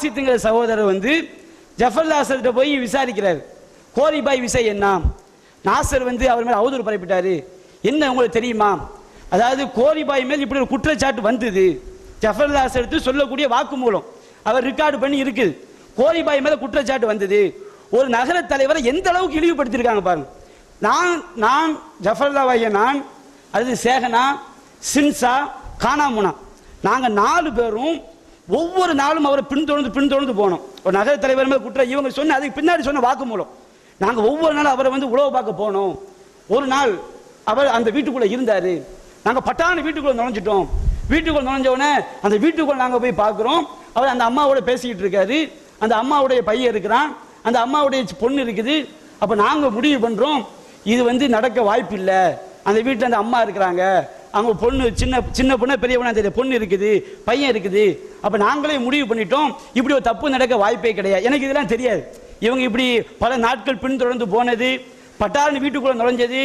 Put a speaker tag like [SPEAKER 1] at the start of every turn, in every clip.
[SPEAKER 1] ஆசித்துங்கிற சகோதரர் வந்து ஜஃபர் நாசர்கிட்ட போய் விசாரிக்கிறார். கோரிபாய் விசை என்ன? நாசர் வந்து அவர் மேலே அவதூறு பரப்பிட்டாரு. என்ன உங்களுக்கு தெரியுமா? அதாவது கோரிபாய் மேல் இப்படி ஒரு குற்றச்சாட்டு வந்தது. ஜஃபர் நாசர் எடுத்து சொல்லக்கூடிய வாக்குமூலம் அவர் ரெக்கார்டு பண்ணி இருக்குது கோரிபாய் மேலே குற்றச்சாட்டு வந்தது. ஒரு நகர தலைவரை எந்த அளவுக்கு இழிவுபடுத்தியிருக்காங்க பாருங்க. நான் நான் ஜஃபர்லாவாய நான் அது சேகனா சின்சா கானாமுனா. நாங்கள் நாலு பேரும் ஒவ்வொரு நாளும் அவரை பின்தொடர்ந்து பின்தொடர்ந்து போனோம். ஒரு நகர தலைவர் மேலே குற்றம் இவங்க சொன்ன அதுக்கு பின்னாடி சொன்ன வாக்குமூலம். நாங்கள் ஒவ்வொரு நாளும் அவரை வந்து உழவு பார்க்க போனோம். ஒரு நாள் அவர் அந்த வீட்டுக்குள்ளே இருந்தார். நாங்கள் பட்டான வீட்டுக்குள்ளே நுழைஞ்சிட்டோம். வீட்டுக்குள்ளே நுழைஞ்சவுடனே அந்த வீட்டுக்குள்ளே நாங்கள் போய் பார்க்குறோம். அவர் அந்த அம்மாவோட பேசிக்கிட்டு இருக்காரு. அந்த அம்மாவுடைய பையன் இருக்கிறான். அந்த அம்மாவுடைய பொண்ணு இருக்குது. அப்போ நாங்கள் முடிவு பண்ணுறோம் இது வந்து நடக்க வாய்ப்பு இல்லை அந்த வீட்டில் அந்த அம்மா இருக்கிறாங்க. அவங்க பொண்ணு சின்ன சின்ன பொண்ணு பெரியவனா தெரியல பொண்ணு இருக்குது பையன் இருக்குது. அப்போ நாங்களே முடிவு பண்ணிட்டோம். இப்படி ஒரு தப்பு நடக்க வாய்ப்பே கிடையாது. எனக்கு இதெல்லாம் தெரியாது. இவங்க இப்படி பல நாட்கள் பின்தொடர்ந்து போனது பட்டாரன் வீட்டுக்குள்ளே நுழைஞ்சது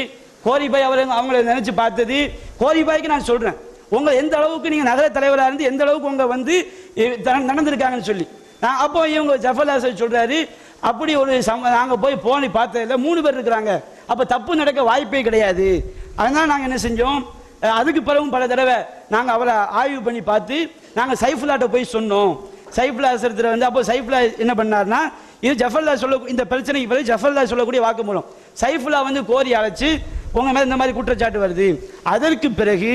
[SPEAKER 1] கோரிபாய் அவர் அவங்கள நினச்சி பார்த்தது. கோரிபாய்க்கு நான் சொல்கிறேன் உங்கள் எந்த அளவுக்கு நீங்கள் நகர தலைவராக இருந்து எந்த அளவுக்கு உங்கள் வந்து நடந்திருக்காங்கன்னு சொல்லி. நான் அப்போ இவங்க ஜஃபர்லாசர் சொல்கிறாரு அப்படி ஒரு சம நாங்கள் போய் போனி பார்த்ததில்ல மூணு பேர் இருக்கிறாங்க. அப்போ தப்பு நடக்க வாய்ப்பே கிடையாது. அதனால் நாங்கள் என்ன செஞ்சோம்? அதுக்கு பிறகும் பல தடவை நாங்கள் அவரை ஆய்வு பண்ணி பார்த்து நாங்கள் சைஃபுல்லாட்ட போய் சொன்னோம். சைஃபுல்லா அசரத்தில் வந்து அப்போ சைஃபுல்லா என்ன பண்ணார்னா இது ஜஃபர்லா சொல்ல இந்த பிரச்சனைக்கு பிறகு ஜஃபர்லா சொல்லக்கூடிய வாக்குமூலம் சைஃபுல்லா வந்து கோரி அழைச்சி உங்கள் மேலே இந்த மாதிரி குற்றச்சாட்டு வருது. அதற்கு பிறகு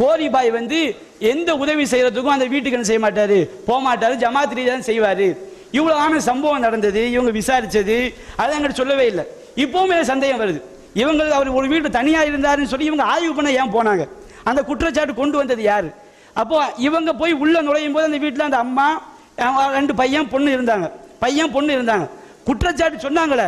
[SPEAKER 1] கோரிபாய் வந்து எந்த உதவி செய்கிறதுக்கும் அந்த வீட்டுக்கு என்ன செய்ய மாட்டார்? போக மாட்டார். ஜமாத் ரீதியா தான் இவ்வளோ ஆன சம்பவம் நடந்தது இவங்க விசாரித்தது அதை எங்கிட்ட சொல்லவே இல்லை. இப்போவுமே சந்தேகம் வருது. இவங்க அவர் ஒரு வீட்டு தனியாக இருந்தாருன்னு சொல்லி இவங்க ஆய்வு பண்ண ஏன் போனாங்க? அந்த குற்றச்சாட்டு கொண்டு வந்தது யார்? அப்போ இவங்க போய் உள்ளே நுழையும் போது அந்த வீட்டில் அந்த அம்மா ரெண்டு பையன் பொண்ணு இருந்தாங்க. பையன் பொண்ணு இருந்தாங்க. குற்றச்சாட்டு சொன்னாங்களே.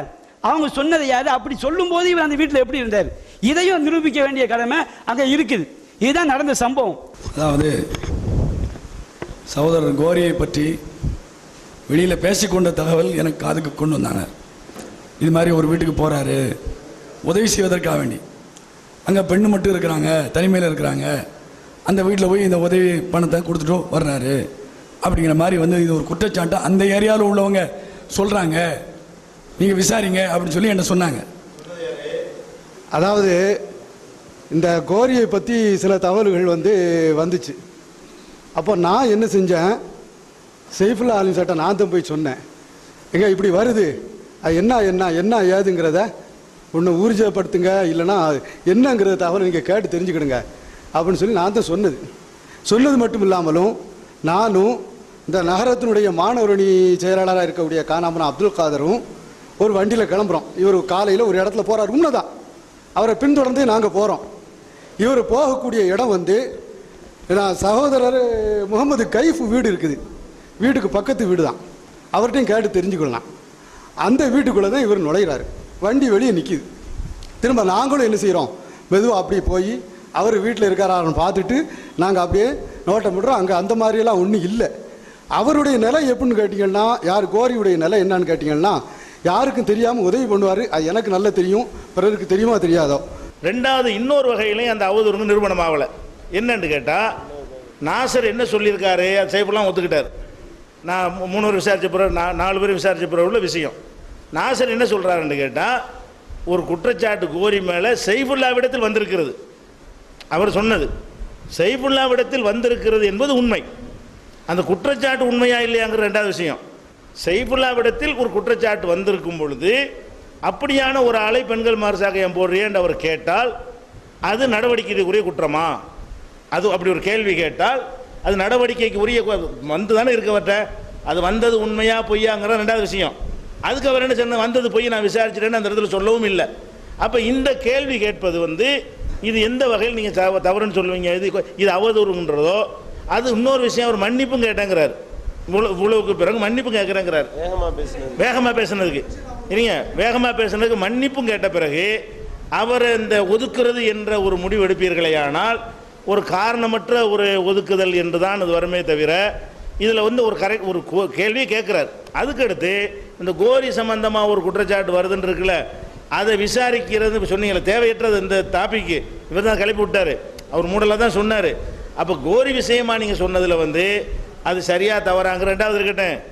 [SPEAKER 1] அவங்க சொன்னது யார்? அப்படி சொல்லும் போது இவர் அந்த வீட்டில் எப்படி இருந்தார்? இதையும் நிரூபிக்க வேண்டிய கடமை அங்கே இருக்குது. இதுதான் நடந்த சம்பவம்.
[SPEAKER 2] அதாவது சகோதரர் கோரியை பற்றி வெளியில் பேசிக்கொண்ட தகவல் எனக்கு காதுக்கு கொண்டு வந்தாங்க. இது மாதிரி ஒரு வீட்டுக்கு போகிறாரு உதவி செய்வதற்காக வேண்டி. அங்கே பெண்ணு மட்டும் இருக்கிறாங்க தனிமையில் இருக்கிறாங்க. அந்த வீட்டில் போய் இந்த உதவி பணத்தை கொடுத்துட்டு வர்றாரு. அப்படிங்கிற மாதிரி வந்து இது ஒரு குற்றச்சாட்டு. அந்த ஏரியாவில் உள்ளவங்க சொல்கிறாங்க நீங்கள் விசாரிங்க அப்படின்னு சொல்லி என்ன சொன்னாங்க.
[SPEAKER 3] அதாவது இந்த கோரியை பற்றி சில தகவல்கள் வந்து வந்துச்சு. அப்போ நான் என்ன செஞ்சேன்? செய்ஃபுல்லா ஆலிம் சட்டை நான் தான் போய் சொன்னேன். எங்க இப்படி வருது. அது என்ன என்ன என்ன ஏதுங்கிறத ஒன்று ஊர்ஜப்படுத்துங்க இல்லைன்னா என்னங்கிறத தகவல் நீங்கள் கேட்டு தெரிஞ்சுக்கிடுங்க. அப்படின்னு சொல்லி நான் தான் சொன்னது. சொன்னது மட்டும் இல்லாமலும் நானும் இந்த நகரத்தினுடைய மாணவரணி செயலாளராக இருக்கக்கூடிய காணாமன அப்துல் காதரும் ஒரு வண்டியில் கிளம்புறோம். இவர் காலையில் ஒரு இடத்துல போகிறார் உண்மைதான். அவரை பின்தொடர்ந்து நாங்கள் போகிறோம் இவர் போகக்கூடிய இடம் வந்து நான் சகோதரர் முகமது கைஃப் வீடு இருக்குது. வீட்டுக்கு பக்கத்து வீடு தான் அவர்கிட்டையும் கேட்டு தெரிஞ்சுக்கொள்ளலாம். அந்த வீட்டுக்குள்ளே தான் இவர் நுழையிறாரு. வண்டி வெளியே நிற்கிது திரும்ப நாங்களும் என்ன செய்கிறோம் மெதுவாக அப்படியே போய் அவர் வீட்டில் இருக்காரான்னு பார்த்துட்டு நாங்கள் அப்படியே நோட்டம் விடுறோம் அங்கே அந்த மாதிரியெல்லாம் ஒன்றும் இல்லை. அவருடைய நிலை எப்படின்னு கேட்டிங்கன்னா யார் கோரியுடைய நிலை என்னன்னு கேட்டிங்கன்னா யாருக்கும் தெரியாமல் உதவி பண்ணுவார். அது எனக்கு நல்லா தெரியும். பிறருக்கு தெரியுமா தெரியாதோ.
[SPEAKER 4] ரெண்டாவது இன்னொரு வகையிலையும் அந்த அவதூறு வந்து நிறுவனம் ஆகலை என்னன்னு கேட்டால் நாசர் என்ன சொல்லியிருக்காரு? அது சைஃபெல்லாம் ஒத்துக்கிட்டார். நான் மூணு பேர் விசாரிச்ச பிறகு நான் நாலு பேர் விசாரிச்ச பிறகு உள்ள விஷயம். நாசர் என்ன சொல்கிறாருன்னு கேட்டால் ஒரு குற்றச்சாட்டு கோரி மேலே சைஃபுல்லாவிடத்தில் வந்திருக்கிறது. அவர் சொன்னது சைஃபுல்லாவிடத்தில் வந்திருக்கிறது என்பது உண்மை. அந்த குற்றச்சாட்டு உண்மையா இல்லையாங்கிற ரெண்டாவது விஷயம். சைஃபுல்லாவிடத்தில் ஒரு குற்றச்சாட்டு வந்திருக்கும் பொழுது அப்படியான ஒரு ஆளை பெண்கள் மாரசாகையம் போடுறியேன்னு அவர் கேட்டால் அது நடவடிக்கைக்குரிய குற்றமா? அது அப்படி ஒரு கேள்வி கேட்டால் அது நடவடிக்கைக்கு உரிய வந்து தானே இருக்கவற்ற அது வந்தது உண்மையா பொய்யாங்கிற ரெண்டாவது விஷயம். அதுக்கு அவர் என்ன சொன்ன வந்தது பொய் நான் விசாரிச்சிட்டேன்னு அந்த இடத்துல சொல்லவும் இல்லை. அப்போ இந்த கேள்வி கேட்பது வந்து இது எந்த வகையில் நீங்கள் தவறுன்னு சொல்லுவீங்க? இது இது அவதூறுன்றதோ அது இன்னொரு விஷயம் அவர் மன்னிப்பும் கேட்டேங்கிறார். இவ்வளவுக்கு பிறகு மன்னிப்பு கேட்குறேங்கிறார். வேகமாக பேசுனதுக்கு. இல்லைங்க வேகமாக பேசுனதுக்கு மன்னிப்பும் கேட்ட பிறகு அவர் இந்த ஒதுக்குறது என்ற ஒரு முடிவு எடுப்பீர்களேயானால் ஒரு காரணமற்ற ஒரு ஒதுக்குதல் என்று தான் அது வருமே தவிர இதில் வந்து ஒரு கரெக்ட் ஒரு கோ- கேள்வியை கேட்குறார். அதுக்கடுத்து இந்த கோரி சம்பந்தமாக ஒரு குற்றச்சாட்டு வருதுன்னு இருக்குல்ல அதை விசாரிக்கிறது இப்போ சொன்னீங்களே தேவையற்றது இந்த டாபிக்கு இவர் தான் கிளப்பி விட்டார். அவர் மூடலாக தான் சொன்னார். அப்போ கோரி விஷயமா நீங்கள் சொன்னதில் வந்து அது சரியாக தவறாங்க ரெண்டாவது இருக்கட்டும்.